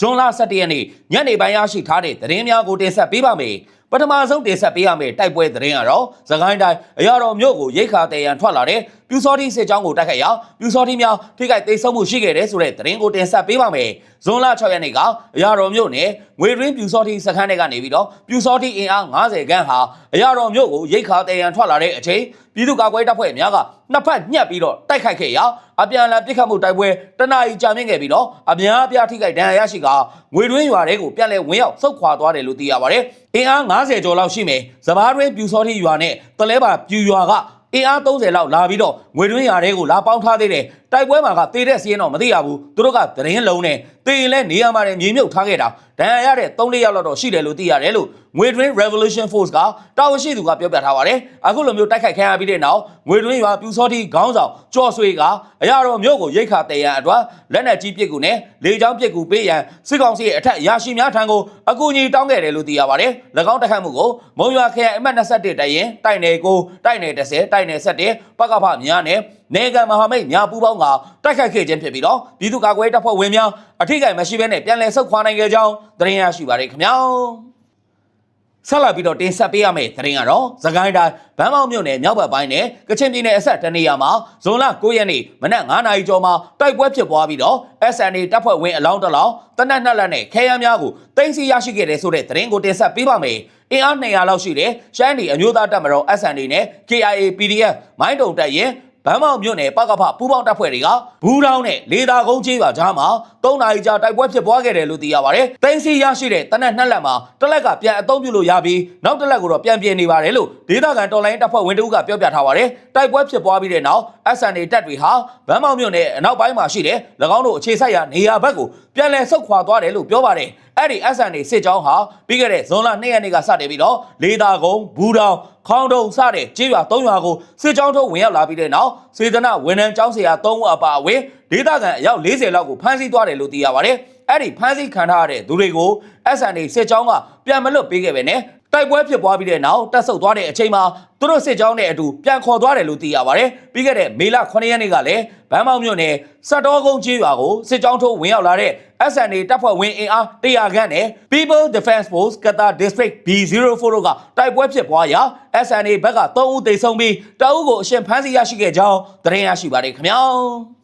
ဇွန်လ17ရက်နေ့ညနေပိုင်းရရှိထားတဲ့သတင်းများကိုတင်ဆက်ပေးပါမယ်ပထမဆုံးတင်ဆက်ပေးရမယ့်တိုက်ပွဲသတင်းကတော့သခိုင်းတိုင်းအရာတော်မြို့ကိုရိတ်ခါတည်ရန်ထွက်လာတဲ့ပြူစောတိစစ်ကြောင်းကိုတိုက်ခိုက်ရာပြူစောတိများထိခိုက်သိမ်းဆုံးမှုရှိခဲ့တဲ့ဆိုတဲ့သတင်းကိုတင်ဆက်ပေးပါမယ်ဇွန်လ6ရက်နေ့ကအရာတော်မြို့နယ်ငွေရင်းပြူစောတိစခန်းတွေကနေပြီးတော့ပြူစောတိအင်အား90ခန်းဟာအရာတော်မြို့ကိုရိတ်ခါတည်ရန်ထွက်လာတဲ့အချိန်ပြည်သူ့ကာကွယ်တပ်ဖွဲ့များကနှစ်ဖက်ညှက်ပြီးတော့တိုက်ခိုက်ခဲ့ရာအပြန်အလှန်ပစ်ခတ်မှုတိုက်ပွဲတနအီကြာမြင့်ခဲ့ပြီးတော့အများအပြားထိခိုက်ဒဏ်ရာရရှိကငွေတွင်းရွာတွေကိုပြန်လည်ဝင်ရောက်ဆုတ်ခွာသွားတယ်လို့သိရပါတယ်။အင်အား90ကျော်လောက်ရှိမယ်။စပားတွင်းပြူစောတိရွာနဲ့တလဲပါပြူရွာကအင်အား30လောက်လာပြီးတော့ငွေတွင်းရွာတွေကိုလာပေါင်းထားသေးတယ်။တိုက်ပွဲမှာကတေးတဲ့စီးရင်တော့မသိရဘူး။သူတို့ကသတင်းလုံးနဲ့တေးရင်လည်းနေရာမှာလည်းမြေမြုပ်ထားခဲ့တာ။ဒဏ်ရာရတဲ့3-4ယောက်လောက်တော့ရှိတယ်လို့သိရတယ်လို့ ငွေတွင်း Revolution Force ကတာဝန်ရှိသူကပြောပြထားပါတယ်။အခုလိုမျိုးတိုက်ခိုက်ခံရပြီးတဲ့နောက်ငွေတွင်းရွာပြူစောတိခေါင်းဆောင်ကြော်ဆွေကအရာတော်မြို့ကိုရိတ်ခါတည်ရန်အတွက်လက်နက်ကြီးပစ်ကူနဲ့လေကြောင်းပစ်ကူပေးရန်စစ်ကောင်စီရဲ့အထက်ရရှိများထံကိုအကူအညီတောင်းခဲ့တယ်လို့သိရပါတယ်။၎င်းတိုက်ခိုက်မှုကိုမုံရွာခရိုင်အမှတ်21တိုင်ရင်တိုက်နယ်ကိုတိုက်နယ်30တိုက်နယ်17ပကဖများနဲ့နေကံမဟာမိတ်များပူးပေါင်းကတိုက်ခိုက်ခဲ့ခြင်းဖြစ်ပြီးတော့ပြည်သူ့ကာကွယ်တပ်ဖွဲ့ဝင်များအထိကိမရှိဘဲနဲ့ပြန်လည်ဆုတ်ခွာနိုင်ခဲ့ကြောင်းသတင်းရရှိပါတယ်ခင်ဗျာ။ ဆက်လက်ပြီးတော့တင်ဆက်ပေးရမယ့်သတင်းကတော့သခိုင်းတိုင်းဗန်းမောက်မြို့နယ်မြောက်ဘက်ပိုင်းနဲ့ကချင်ပြည်နယ်အဆက်တနေရာမှာဇွန်လ9ရက်နေ့မနက်9နာရီကျော်မှာတိုက်ပွဲဖြစ်ပွားပြီးတော့ SNA တပ်ဖွဲ့ဝင်အလောင်းတစ်လောင်းတနက်နှစ်လက်နဲ့ခဲယမ်းများကိုတင်စီရရှိခဲ့တဲ့ဆိုတဲ့သတင်းကိုတင်ဆက်ပေးပါမယ်။အင်အား200လောက်ရှိတဲ့ရှမ်းပြည်အမျိုးသားတပ်မတော် SNA နဲ့ KIA PDF မိုင်းတုံတပ်ရင် ဗန်းမောက်မြို့နယ်ပကဖပူးပေါင်းတပ်ဖွဲ့တွေကဘူးတောင်းနဲ့လေသာကုန်းကျေးရွာကြားမှာ၃နာရီကြာတိုက်ပွဲဖြစ်ပွားခဲ့တယ်လို့သိရပါတယ်။တိုင်းစီရရှိတဲ့တနက်နှစ်လက်မှာတစ်လက်ကပြန်အသုံးပြုလို့ရပြီးနောက်တစ်လက်ကိုတော့ပြန်ပြင်နေပါတယ်လို့ဒေသခံတော်လိုင်းတပ်ဖွဲ့ဝင်တို့ကပြောပြထားပါတယ်။တိုက်ပွဲဖြစ်ပွားပြီးတဲ့နောက် SNA တပ်တွေဟာဗန်းမောက်မြို့နယ်အနောက်ပိုင်းမှာရှိတဲ့၎င်းတို့အခြေစိုက်ရာနေရာဘက်ကိုပြန်လည်ဆုတ်ခွာသွားတယ်လို့ပြောပါတယ်။ အဲ့ဒီ SNA စစ်ကြောင်းဟာပြီးခဲ့တဲ့ဇွန်လ2ရက်နေ့ကစတင်ပြီးတော့လေသာကုန်းဘူးတောင်ခေါင်းတုံစတဲ့ကျေးရွာ၃ရွာကိုစစ်ကြောင်းထုတ်ဝင်ရောက်လာပြီးတဲ့နောက်စေတနာဝန်ထမ်းကျောင်းဆရာ၃ဦးအပါအဝင်ဒေသခံအယောက်40လောက်ကိုဖမ်းဆီးသွားတယ်လို့သိရပါတယ်။အဲ့ဒီဖမ်းဆီးခံထားရတဲ့သူတွေကို SNA စစ်ကြောင်းကပြန်မလွတ်ပေးခဲ့ပဲနဲ့ တိုက်ပွဲဖြစ်ပွားပြီးတဲ့နောက်တက်ဆုပ်သွားတဲ့အချိန်မှာသူတို့စစ်ကြောင်းနဲ့အတူပြန်ခေါ်သွားတယ်လို့သိရပါတယ်။ပြီးခဲ့တဲ့မေလ9ရက်နေ့ကလည်းဗန်းမောက်မြို့နယ်စက်တော်ကုန်းကျေးရွာကိုစစ်ကြောင်းထုတ်ဝင်ရောက်လာတဲ့ SNA တပ်ဖွဲ့ဝင်အင်အား100ခန့်နဲ့ People Defense Force Qatar District B04 တို့ကတိုက်ပွဲဖြစ်ပွားရာ SNA ဘက်က3ဦးသေဆုံးပြီးတအုပ်ကိုအရှင်ဖမ်းဆီးရရှိခဲ့ကြောင်းသတင်းရရှိပါတယ်ခင်ဗျာ။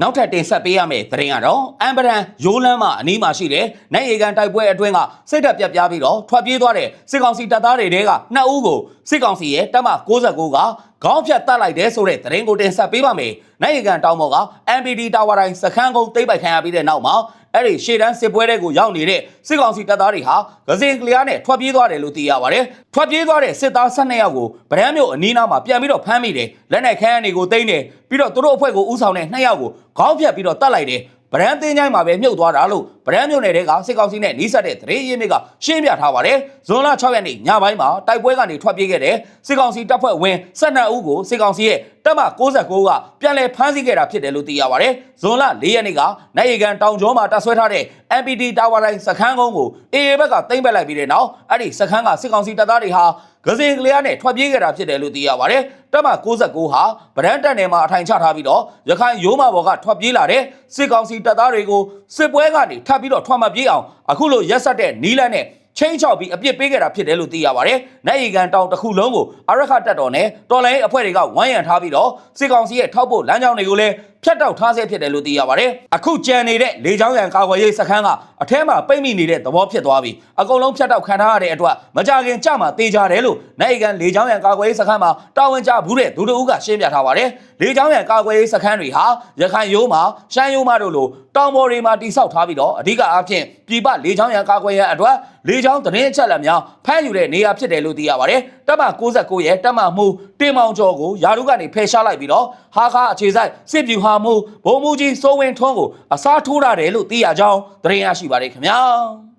နောက်ထပ်တင်ဆက်ပေးရမယ့်သတင်းကတော့အမ်ဘရန်ရိုးလန်းမှအနီးမှာရှိတဲ့နိုင်ရီကန်တိုက်ပွဲအတွင်းကစိတ်ဓာတ်ပြတ်ပြားပြီးတော့ထွက်ပြေးသွားတဲ့စစ်ကောင်စီတပ်သားတွေတဲကနှစ်ဦးကိုစစ်ကောင်စီရဲ့တပ်မ69ကခေါင်းဖြတ်တတ်လိုက်တဲ့ဆိုတဲ့သတင်းကိုတင်ဆက်ပေးပါမယ်။နိုင်ရီကန်တောင်ပေါ်က MPD တာဝါတိုင်းစခန်းကုန်းသိမ်းပိုက်ခံရပြီးတဲ့နောက်မှာ အဲ့ဒီရှေ့တန်းစစ်ပွဲတွေကိုရောက်နေတဲ့စစ်ကောင်စီတပ်သားတွေဟာဂဇင်ကလျားနဲ့ထွက်ပြေးသွားတယ်လို့သိရပါတယ်။ထွက်ပြေးသွားတဲ့စစ်သား12ယောက်ကိုဗရမ်းမြို့အနီးနားမှာပြန်ပြီးတော့ဖမ်းမိတယ်။လက်နက်ခဲယမ်းတွေကိုသိမ်းတယ်ပြီးတော့သူတို့အဖွဲ့ကိုဥဆောင်တဲ့2ယောက်ကိုခေါင်းဖြတ်ပြီးတော့တတ်လိုက်တယ်။ဗရန်တင်းချိုင်းမှာပဲမြုပ်သွားတာလို့ ဗရန်မြို့နယ်တဲကစစ်ကောင်စီနဲ့နှီးဆက်တဲ့သတင်းရင်းမြစ်ကရှင်းပြထားပါတယ်။ဇွန်လ6ရက်နေ့ညပိုင်းမှာတိုက်ပွဲကနေထွက်ပြေးခဲ့တဲ့စစ်ကောင်စီတပ်ဖွဲ့ဝင်12ဦးကိုစစ်ကောင်စီရဲ့တပ်မ69ကပြန်လည်ဖမ်းဆီးခဲ့တာဖြစ်တယ်လို့သိရပါတယ်။ဇွန်လ4ရက်နေ့ကနိုင်ရီကန်တောင်ကျောမှာတပ်ဆွဲထားတဲ့ MPD တာဝါတိုင်းစခန်းကုန်းကို AA ဘက်ကသိမ်းပက်လိုက်ပြီးတဲ့နောက်အဲ့ဒီစခန်းကစစ်ကောင်စီတပ်သားတွေဟာဂဇင်ကလျားနဲ့ထွက်ပြေးခဲ့တာဖြစ်တယ်လို့သိရပါတယ်။တပ်မ69ဟာဗရန်တက်နယ်မှာအထိုင်ချထားပြီးတော့ရခိုင်ရိုးမဘော်ကထွက်ပြေးလာတဲ့စစ်ကောင်စီတပ်သားတွေကိုစစ်ပွဲကနေထပ်ပြီးတော့ထွက်မပြေးအောင်အခုလိုရက်ဆက်တဲ့နီးလန်းနဲ့ချင်းချောက်ပြီးအပြစ်ပေးခဲ့တာဖြစ်တယ်လို့သိရပါတယ်။နိုင်ရီကန်တောင်တစ်ခုလုံးကိုအရခတက်တော်နဲ့တော်လိုင်းအဖွဲ့တွေကဝိုင်းရံထားပြီးတော့စစ်ကောင်စီရဲ့ထောက်ပို့လမ်းကြောင်းတွေကိုလည်း ဖြတ်တောက်ထားဆဲဖြစ်တယ်လို့သိရပါတယ်။အခုကြံနေတဲ့လေချောင်းရံကာကွယ်ရေးစခန်းကအထဲမှာပိတ်မိနေတဲ့သဘောဖြစ်သွားပြီ။အကုန်လုံးဖြတ်တောက်ခံထားရတဲ့အတွက်မကြခင်ကြမှာတေးကြတယ်လို့နိုင်ရီကန်လေချောင်းရံကာကွယ်ရေးစခန်းမှာတာဝန်ကျဘူးတဲ့ဒူဒူကရှင်းပြထားပါတယ်။လေချောင်းရံကာကွယ်ရေးစခန်းတွေဟာရခိုင်ရိုးမှာရှမ်းရိုးမှာတို့လိုတောင်ပေါ်တွေမှာတိစောက်ထားပြီးတော့အဓိကအားဖြင့်ပြည်ပလေချောင်းရံကာကွယ်ရန်အတွက်လေချောင်းသတင်းအချက်အလက်များဖမ်းယူတဲ့နေရာဖြစ်တယ်လို့သိရပါတယ်။တပ်မ69ရဲ့တပ်မမှုတင်မောင်ကျော်ကိုယာရုကနေဖယ်ရှားလိုက်ပြီးတော့ဟာခါအခြေဆိုင်စစ်ဗျူဟာမှုဘုံမူကြီးစိုးဝင်းထွန်းကိုအစားထိုးရတယ်လို့သိရကြောင်းသတင်းရရှိပါတယ်ခင်ဗျာ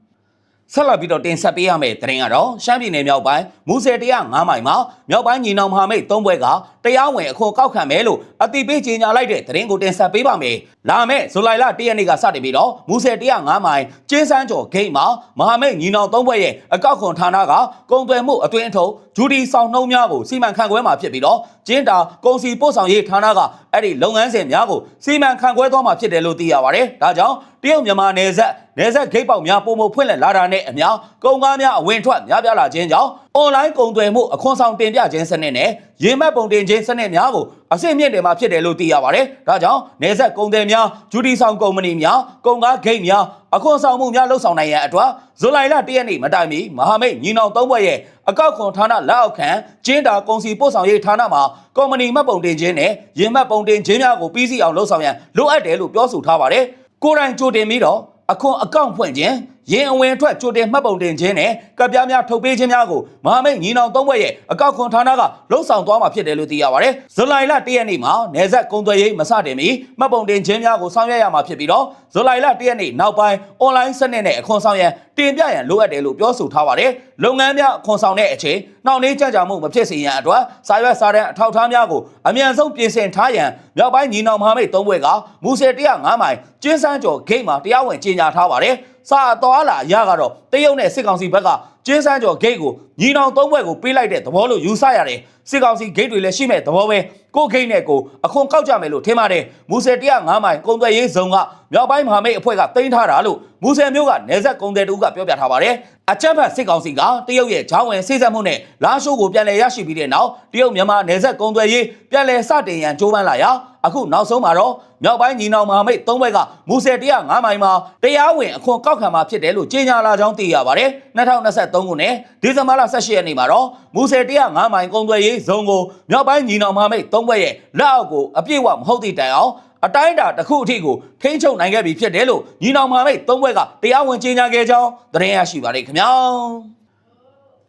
။ဆက်လက်ပြီးတော့တင်ဆက်ပေးရမယ့်သတင်းကတော့ရှမ်းပြည်နယ်မြောက်ပိုင်း မူဆယ်105မိုင်မှာမြောက်ပိုင်းညီနောင်မဟာမိတ်၃ဘွဲကတရားဝင်အခွန်ကောက်ခံမယ်လို့အတိပေးကြေညာလိုက်တဲ့သတင်းကိုတင်ဆက်ပေးပါမယ်။လာမယ့်ဇူလိုင်လ၁ရက်နေ့ကစတင်ပြီးတော့မူဆယ်105မိုင်ကျင်းစန်းကျော်ဂိတ်မှာမဟာမိတ်ညီနောင်၃ဘွဲရဲ့အကောက်ခွန်ဌာနကကုန်သွယ်မှုအတွင်းအထုပ်ဂျူဒီဆောင်နှုံးများကိုစီမံခန့်ခွဲမှာဖြစ်ပြီးတော့ကျင်းတာကုန်စီပို့ဆောင်ရေးဌာနကအဲ့ဒီလုပ်ငန်းစဉ်များကိုစီမံခန့်ခွဲသွားမှာဖြစ်တယ်လို့သိရပါတယ်။ဒါကြောင့်တရုတ်မြန်မာနယ်စပ်နယ်စပ်ဂိတ်ပေါက်များပုံမဖွင့်လှစ်လာတာနဲ့အမျှကုန်ကားများအဝင်ထွက်များပြားလာခြင်းကြောင့် အွန်လိုင်းကုန်သွယ်မှုအခွန်ဆောင်တင်ပြခြင်းစနစ်နဲ့ရေမှတ်ပုံတင်ခြင်းစနစ်များကိုအဆင့်မြင့်တယ်မှာဖြစ်တယ်လို့သိရပါတယ်။ဒါကြောင့်နယ်စပ်ကုန်သည်များဂျူဒီဆောင်ကုမ္ပဏီများကုန်ကားဂိတ်များအခွန်ဆောင်မှုများလှုပ်ဆောင်နိုင်ရန်အတွက်ဇူလိုင်လ၁ရက်နေ့မတိုင်မီမဟာမိတ်ညီနောင်သုံးဘွဲ့ရဲ့အကောက်ခွန်ဌာနလက်အောက်ခံကျင်းတာကုန်စီပို့ဆောင်ရေးဌာနမှာကုမ္ပဏီမှတ်ပုံတင်ခြင်းနဲ့ရေမှတ်ပုံတင်ခြင်းများကိုပြီးစီအောင်လှုပ်ဆောင်ရန်လိုအပ်တယ်လို့ပြောဆိုထားပါတယ်။ကိုယ်တိုင်ကြိုတင်ပြီးတော့အခွန်အကောင့်ဖွင့်ခြင်း ရင်အဝင်အထွက်ကြိုတင်မှတ်ပုံတင်ခြင်းနဲ့ကပ်ပြားများထုတ်ပေးခြင်းများကိုမဟာမိတ်ညီနောင်သုံးဘွဲ့ရဲ့အကောက်ခွန်ဌာနကလှုပ်ဆောင်သွားမှာဖြစ်တယ်လို့သိရပါတယ်။ဇူလိုင်လ၁ရက်နေ့မှာနေဆက်ကုန်သွယ်ရေးမစတင်မီမှတ်ပုံတင်ခြင်းများကိုဆောင်ရွက်ရမှာဖြစ်ပြီးတော့ဇူလိုင်လ၁ရက်နေ့နောက်ပိုင်းအွန်လိုင်းစနစ်နဲ့အခွန်ဆောင်ရန်တင်ပြရန်လိုအပ်တယ်လို့ပြောဆိုထားပါတယ်။လုပ်ငန်းများအခွန်ဆောင်တဲ့အချိန်နှောင့်နှေးကြကြမှုမဖြစ်စေရန်အတွက်စာရွက်စာတမ်းအထောက်အထားများကိုအမြန်ဆုံးပြင်ဆင်ထားရန်မြောက်ပိုင်းညီနောင်မဟာမိတ်သုံးဘွဲ့ကမူဆယ်105မိုင်ကျင်းစန်းကျော်ဂိတ်မှာတရားဝင်ကြေညာထားပါတယ်။ စာအတော်လာရကတော့တရုတ်နဲ့စစ်ကောင်စီဘက်ကကျင်းစန်းကျော်ဂိတ်ကိုညီနောင်သုံးဘွဲ့ကိုပေးလိုက်တဲ့သဘောလို့ယူဆရတယ်။စစ်ကောင်စီဂိတ်တွေလည်းရှိမဲ့သဘောပဲကိုဂိတ်နဲ့ကိုအခွန်ကောက်ကြမယ်လို့ထင်ပါတယ်။မူဆယ်105မိုင်ကုန်သွယ်ရေးဇုံကမြောက်ပိုင်းမဟာမိတ်အဖွဲ့ကတင်ထားတာလို့မူဆယ်မျိုးကနေဆက်ကုန်တယ်တူကပြောပြထားပါတယ်။အကြမ်းဖက်စစ်ကောင်စီကတရုတ်ရဲ့ဂျောင်းဝင်စိစက်မှုနဲ့လာရှိုးကိုပြန်လည်ရရှိပြီးတဲ့နောက်တရုတ်မြန်မာနေဆက်ကုန်သွယ်ရေးပြန်လည်စတင်ရန်ကြိုးပမ်းလာရာ အခုနောက်ဆုံးမှာတော့မြောက်ပိုင်းညီနောင်မဟာမိတ်သုံးဘက်ကမူဆယ်105မိုင်မှာတရားဝင်အခွန်ကောက်ခံမှာဖြစ်တယ်လို့ကြေညာလာကြောင်းသိရပါတယ်2023ခုနှစ်ဒီဇင်ဘာလ18ရက်နေ့မှာတော့မူဆယ်105မိုင်ကုန်သွယ်ရေးဇုံကိုမြောက်ပိုင်းညီနောင်မဟာမိတ်သုံးဘက်ရဲ့လက်အောက်ကိုအပြည့်အဝမဟုတ်သည့်တိုင်အောင်အတိုင်းအတာတစ်ခုအထိကိုထိန်းချုပ်နိုင်ခဲ့ပြီဖြစ်တယ်လို့ညီနောင်မဟာမိတ်သုံးဘက်ကတရားဝင်ကြေညာခဲ့ကြောင်းသတင်းရရှိပါတယ်ခင်ဗျာ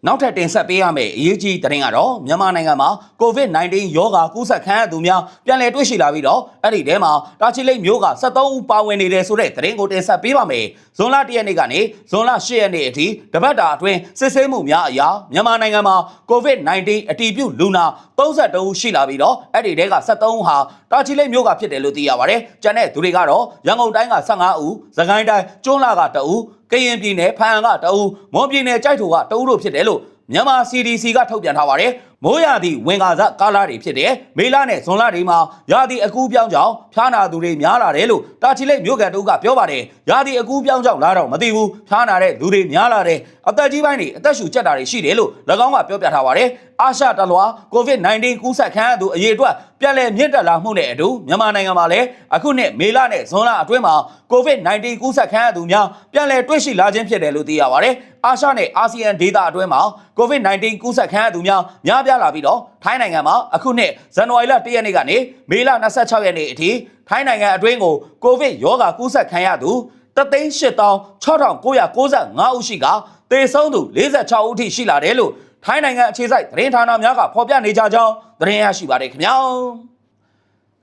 နောက်ထပ်တင်ဆက်ပေးရမယ့်အရေးကြီးသတင်းကတော့မြန်မာနိုင်ငံမှာ COVID-19 ရောဂါကူးစက်ခံရသူများပြန်လည်တွေ့ရှိလာပြီးတော့အဲ့ဒီထဲမှာတာချီလိတ်မျိုးက73ဦးပါဝင်နေတယ်ဆိုတဲ့သတင်းကိုတင်ဆက်ပေးပါမယ်။ဇွန်လ1ရက်နေ့ကနေဇွန်လ10ရက်နေ့အထိတပတ်တာအတွင်းစစ်ဆေးမှုများအရာမြန်မာနိုင်ငံမှာ COVID-19 အတည်ပြုလူနာ32ဦးရှိလာပြီးတော့အဲ့ဒီထဲက73ဦးဟာတာချီလိတ်မျိုးကဖြစ်တယ်လို့သိရပါတယ်။ကျန်တဲ့သူတွေကတော့ရန်ကုန်တိုင်းက15ဦး၊စကိုင်းတိုင်းကျွန်းလာက2ဦး ကရင်ပြည်နယ်ဖန်ကတအူးမွန်ပြည်နယ်ကြိုက်ထိုကတအူးတို့ဖြစ်တယ်လို့မြန်မာ CDC ကထုတ်ပြန်ထားပါတယ်မိုးရာသီဝင်ကာစကာလာတွေဖြစ်တယ်မေလနဲ့ဇွန်လတွေမှာရာသီအကူးပြောင်းကြောင့်ဖျားနာသူတွေများလာတယ်လို့တာချီလိတ်မြို့ကန်တို့ကပြောပါတယ်ရာသီအကူးပြောင်းကြောင့်လာတော့မသိဘူးဖျားနာတဲ့လူတွေများလာတယ်အသက်ကြီးပိုင်းတွေအသက်ရှူကျက်တာတွေရှိတယ်လို့၎င်းကပြောပြထားပါတယ် အာရှတလွာ COVID-19 ကူးစက်ခံရသူအရေအတွက်ပြန်လည်မြင့်တက်လာမှုနဲ့အတူမြန်မာနိုင်ငံမှာလည်းအခုနှစ်မေလနဲ့ဇွန်လအတွင်းမှာ COVID-19 ကူးစက်ခံရသူများပြန်လည်တွေ့ရှိလာခြင်းဖြစ်တယ်လို့သိရပါတယ်အာရှနဲ့အာဆီယံဒေသအတွင်းမှာ COVID-19 ကူးစက်ခံရသူများများပြားလာပြီးတော့ထိုင်းနိုင်ငံမှာအခုနှစ်ဇန်နဝါရီလ1ရက်နေ့ကနေမေလ26ရက်နေ့အထိထိုင်းနိုင်ငံအတွင်းကိုကိုဗစ်ရောဂါကူးစက်ခံရသူ386,6995ဦးရှိကသေဆုံးသူ46ဦးအထိရှိလာတယ်လို့ ထိုင်းနိုင်ငံအခြေစိုက်သတင်းဌာနများကဖော်ပြနေကြကြောင်းသတင်းရရှိပါတယ်ခင်ဗျာ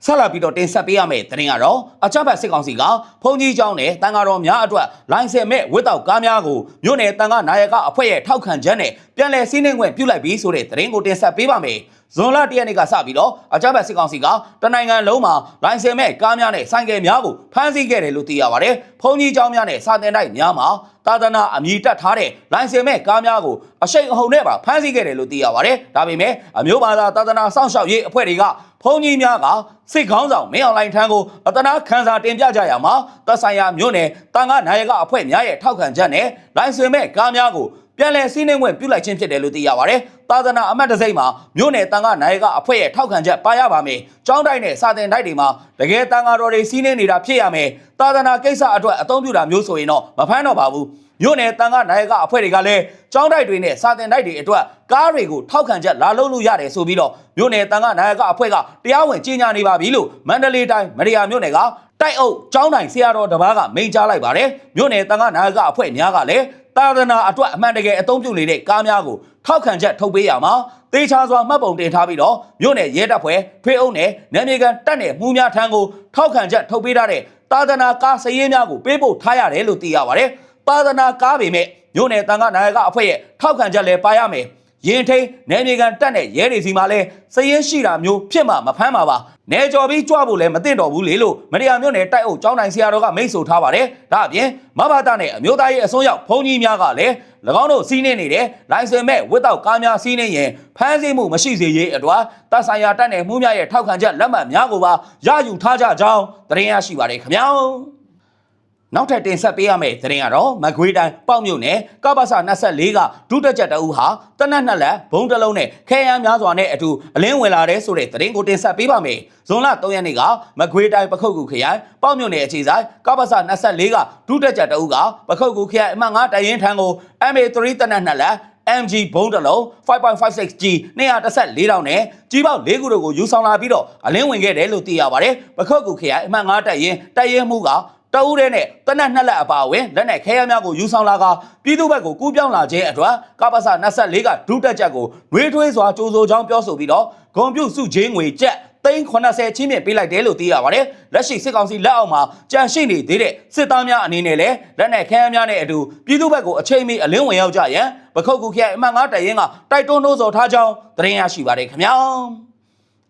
ဆက်လက်ပြီးတော့တင်ဆက်ပေးရမယ့်သတင်းကတော့အကြမ်းဖက်စစ်ကောင်စီကဖုန်ကြီးကျောင်းနဲ့တန်ဃာတော်များအတွက်လိုင်စင်မဲ့ဝစ်တောက်ကားများကိုမြို့နယ်တန်ဃာနာယကအဖွဲ့ရဲ့ထောက်ခံချက်နဲ့ပြန်လည်စီးနှင်းခွင့်ပြုလိုက်ပြီးဆိုတဲ့သတင်းကိုတင်ဆက်ပေးပါမယ်။ ဇွန်လ၁ရက်နေ့ကစပြီးတော့အကြမ်းဖက်စစ်ကောင်စီကတနိုင်ငံလုံးမှာလိုင်စင်မဲ့ကားများနဲ့ဆိုင်ကယ်များကိုဖမ်းဆီးခဲ့တယ်လို့သိရပါတယ်။ဖုန်ကြီးကျောင်းများနဲ့စာတင်တိုက်များမှာသာသနာအမည်တက်ထားတဲ့လိုင်စင်မဲ့ကားများကိုအရှိန်အဟုန်နဲ့ပါဖမ်းဆီးခဲ့တယ်လို့သိရပါတယ်။ဒါပေမဲ့အမျိုးဘာသာသာသနာစောင့်ရှောက်ရေးအဖွဲ့တွေကဖုန်ကြီးများကစစ်ခေါင်းဆောင်မင်းအောင်လှိုင်ထံကိုအတနာခန်းစာတင်ပြကြရမှာသက်ဆိုင်ရာမြို့နယ်တန်ခါနာယကအဖွဲ့များရဲ့ထောက်ခံချက်နဲ့လိုင်စင်မဲ့ကားများကိုပြန်လည်စီးနှင်းခွင့်ပြုလိုက်ခြင်းဖြစ်တယ်လို့သိရပါတယ်။ သာသနာအမတ်တစိမ့်မှာမြို့နယ်တန်ခါနာယကအဖွဲ့ရဲ့ထောက်ခံချက်ပါရပါမယ်။ကျောင်းတိုက်နဲ့စာတင်တိုက်တွေမှာတကယ်တန်ခါတော်တွေစီးနှင်းနေတာဖြစ်ရမယ်။သာသနာကိစ္စအတွက်အသုံးပြုတာမျိုးဆိုရင်တော့မဖမ်းတော့ပါဘူး။မြို့နယ်တန်ခါနာယကအဖွဲ့တွေကလည်းကျောင်းတိုက်တွေနဲ့စာတင်တိုက်တွေအတွက်ကားတွေကိုထောက်ခံချက်လာလုပ်လို့ရတယ်ဆိုပြီးတော့မြို့နယ်တန်ခါနာယကအဖွဲ့ကတရားဝင်ကြီးညာနေပါပြီလို့မန္တလေးတိုင်းမရယာမြို့နယ်ကတိုက်အုပ်ကျောင်းတိုင်ဆရာတော်တပားကမိန့်ကြားလိုက်ပါတယ်မြို့နယ်တန်ခါနာယကအဖွဲ့များကလည်း သာသနာအတွက်အမှန်တကယ်အသုံးပြုနေတဲ့ကားများကိုထောက်ခံချက်ထုတ်ပေးရမှာတေချာစွာမှတ်ပုံတင်ထားပြီးတော့မြို့နယ်ရဲတပ်ဖွဲ့ဖေးအုပ်နယ်နယ်မြေကန်တပ်နယ်မှုများထံကိုထောက်ခံချက်ထုတ်ပေးထားတဲ့သာသနာကားစည်ရေးများကိုပေးပို့ထားရတယ်လို့သိရပါတယ်သာသနာကားပေမဲ့မြို့နယ်တန်ခါနာယကအဖွဲ့ရဲ့ထောက်ခံချက်လည်းပါရမယ် ရင်ထိန်နယ်မြေကန်တက်တဲ့ရဲတွေစီမှာလဲစည်ရင်ရှိတာမျိုးဖြစ်မှာမဖမ်းပါပါနေကြော်ပြီးကြွဖို့လည်းမသင့်တော်ဘူးလေလို့မတရားမျိုးနဲ့တိုက်အုပ်ကျောင်းတိုင်းဆရာတော်ကမိတ်ဆိုထားပါတယ်ဒါအပြင်မဘာတာနဲ့အမျိုးသားရေးအစွန်းရောက်ဘုန်းကြီးများကလည်း၎င်းတို့စီးနေနေတဲ့လိုင်စင်မဲ့ဝတ်တော့ကားများစီးနေရင်ဖမ်းဆီးမှုမရှိစေရေးအတွက်တပ်ဆိုင်ရာတပ်နယ်မှုများရဲ့ထောက်ခံချက်လက်မှတ်များကိုပါရယူထားကြကြောင်းသတင်းရရှိပါတယ်ခင်ဗျာ နောက်ထပ်တင်ဆက်ပေးရမယ့်သတင်းကတော့မကွေးတိုင်းပေါ့မြို့နယ်ကပ္ပစ24ကဒုတက်ချက်တအူဟာတနက်နှစ်လက်ဘုံတစ်လုံးနဲ့ခဲယမ်းများစွာနဲ့အတူအလင်းဝင်လာတဲ့ဆိုတဲ့သတင်းကိုတင်ဆက်ပေးပါမယ်။ဇွန်လ3ရက်နေ့ကမကွေးတိုင်းပခုတ်ကူခရိုင်ပေါ့မြို့နယ်အခြေဆိုင်ကပ္ပစ24ကဒုတက်ချက်တအူကပခုတ်ကူခရိုင်အမှတ်9တရင်ထံကို MA3 တနက်နှစ်လက် MG ဘုံတစ်လုံး 5.56G 214တောင်နဲ့ကြီးပေါက်၄ခုတို့ကိုယူဆောင်လာပြီးတော့အလင်းဝင်ခဲ့တယ်လို့သိရပါတယ်။ပခုတ်ကူခရိုင်အမှတ်9တပ်ရင်တပ်ရင်မှုက တအူးတဲ့နဲ့တနက်နှစ်လက်အပါအဝင်လက်နဲ့ခဲယမ်းများကိုယူဆောင်လာကပြည်သူ့ဘက်ကိုကူးပြောင်းလာခြင်းအတွက်ကပ္ပစ24ကဒုတက်ချက်ကိုနှွေးထွေးစွာကြိုးဆိုကြောင်းပြောဆိုပြီးတော့ဂုံပြုတ်စုချင်းငွေကျပ်သိန်း80ချင်းမြင့်ပေးလိုက်တယ်လို့သိရပါတယ်။လက်ရှိစစ်ကောင်စီလက်အောက်မှာကြန့်ရှိနေသေးတဲ့စစ်သားများအနေနဲ့လည်းလက်နက်ခဲယမ်းများနဲ့အတူပြည်သူ့ဘက်ကိုအချိန်မီအလင်းဝင်ရောက်ကြရန်ပခုတ်ကူခရိုင်အမှတ်9တရင်ကတိုက်တွန်းနှိုးဆော်ထားကြောင်းသတင်းရရှိပါတယ်ခင်ဗျာ။